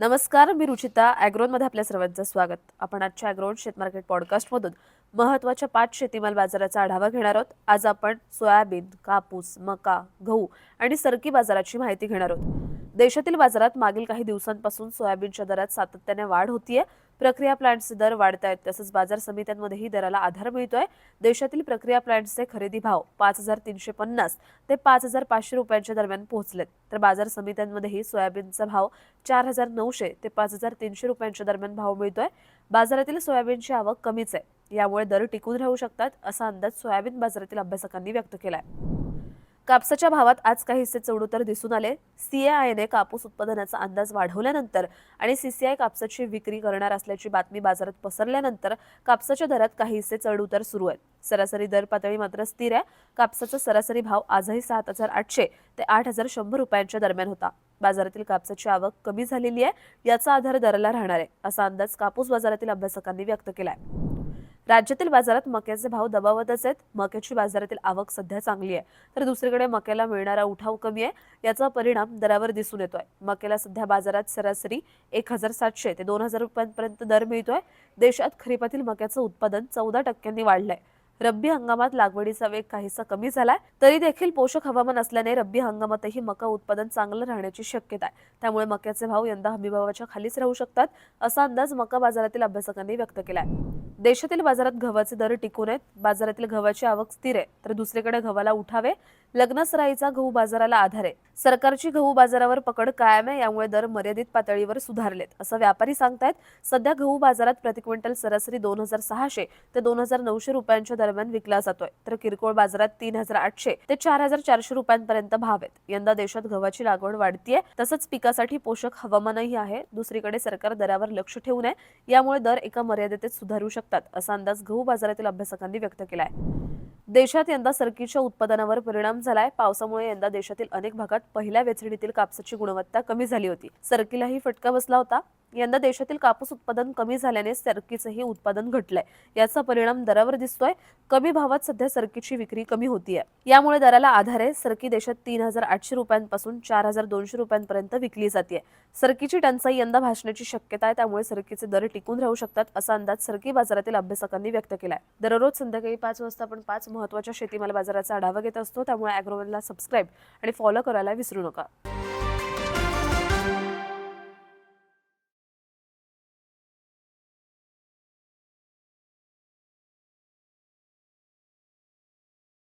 नमस्कार मी रुचिता ॲग्रोनमध्ये आपल्या सर्वांचं स्वागत. आपण आजच्या ॲग्रोन शेतमार्केट पॉडकास्टमधून महत्त्वाच्या पाच शेतीमाल बाजाराचा आढावा घेणार आहोत. आज आपण सोयाबीन कापूस मका गहू आणि सरकी बाजाराची माहिती घेणार आहोत. देशातील बाजारात मागील काही दिवसांपासून सोयाबीनच्या दरात सातत्याने वाढ होतीये. प्रक्रिया प्लांट्सचे दर वाढत आहेत तसंच बाजार समित्यांमध्येही दराला आधार मिळतोय. देशातील प्रक्रिया प्लांटचे खरेदी भाव पाच हजार तीनशे पन्नास ते पाच हजार पाचशे रुपयांच्या दरम्यान पोहोचलेत. तर बाजार समित्यांमध्येही सोयाबीनचा भाव चार हजार नऊशे ते पाच हजार तीनशे रुपयांच्या दरम्यान भाव मिळतोय. बाजारातील सोयाबीनची आवक कमीच आहे. यामुळे दर टिकून राहू शकतात असा अंदाज सोयाबीन बाजारातील अभ्यासकांनी व्यक्त केला आहे कापसाच्या भावात आज काही हिस्से चढउतार दिसून आले. सीएआयने कापूस उत्पादनाचा अंदाज वाढवल्यानंतर आणि सीसीआय कापसाची विक्री करणार असल्याची बातमी बाजारात पसरल्यानंतर कापसाच्या दरात काही हिस्से चढउतार सुरू आहेत. सरासरी दर पातळी मात्र स्थिर आहे. कापसाचा सरासरी भाव आजही सात हजार आठशे ते आठ हजार शंभर रुपयांच्या दरम्यान होता. बाजारातील कापसाची आवक कमी झालेली आहे याचा आधार दराला राहणार आहे असा अंदाज कापूस बाजारातील अभ्यासकांनी व्यक्त केला आहे राज्यातील बाजारात मक्याचे भाव दबावतच आहेत. मक्याची बाजारातील आवक सध्या चांगली आहे. तर दुसरीकडे मक्याला मिळणारा उठाव कमी आहे. याचा परिणाम दरावर दिसून येतोय. मक्याला सध्या बाजारात सरासरी एक हजार सातशे ते दोन हजार रुपयांपर्यंत दर मिळतोय. देशात खरीपातील मक्याचं उत्पादन चौदा टक्क्यांनी वाढलंय. रब्बी हंगामात लागवडीचा वेग काहीसा कमी झालाय. तरी देखील पोषक हवामान असल्याने रब्बी हंगामातही मका उत्पादन चांगलं राहण्याची शक्यता आहे. त्यामुळे मक्याचे भाव यंदा हमीभावाच्या खालीच राहू शकतात असा अंदाज मका बाजारातील अभ्यासकांनी व्यक्त केलाय. देशातील बाजारात गव्हाचे दर टिकून आहेत. बाजारातील गव्हाची आवक स्थिर आहे. तर दुसरीकडे गव्हाला उठावे. लग्नसराईचा गहू बाजाराला आधार आहे. सरकारची गहू बाजारावर पकड कायम आहे. यामुळे दर मर्यादित पातळीवर सुधारलेत. असं व्यापारी सांगतायत. सध्या गहू बाजारात प्रति क्विंटल सरासरी दोन हजार सहाशे ते दोन हजार नऊशे रुपयांच्या दरम्यान विकला जातोय. तर किरकोळ बाजारात तीन हजार आठशे ते चार हजार चारशे रुपयांपर्यंत भाव आहेत. यंदा देशात गव्हाची लागवड वाढतीये. तसंच पिकासाठी पोषक हवामानही आहे. दुसरीकडे सरकार दरावर लक्ष ठेवून आहे यामुळे दर एका मर्यादेत सुधारू शकतात असा अंदाज गहू बाजारातील अभ्यासकांनी व्यक्त केलाय. देशात यंदा सरकीच्या उत्पादनावर परिणाम झालाय. पावसामुळे यंदा देशातील अनेक भागात पहिल्या वेचणीतील कापसाची गुणवत्ता कमी झाली होती. सरकीलाही फटका बसला होता. यंदा देशातील कापूस उत्पादन कमी झाल्याने सरकीचंही उत्पादन घटलंय. याचा परिणाम दरावर दिसतोय. कमी भावात सध्या सरकीची विक्री कमी होतीये. यामुळे दराला आधार आहे सरकी देशात तीन हजार आठशे रुपयांपासून चार हजार दोनशे रुपयांपर्यंत विकली जाते सरकीची टंचाई यंदा भासण्याची शक्यता आहे त्यामुळे सरकीचे दर टिकून राहू शकतात असा अंदाज सरकी बाजारातील अभ्यासकांनी व्यक्त केलाय. दररोज संध्याकाळी पाच वाजता आपण पाच महत्त्वाच्या शेतीमाल बाजाराचा आढावा घेत असतो त्यामुळे अॅग्रोवनला सबस्क्राईब आणि फॉलो करायला विसरू नका.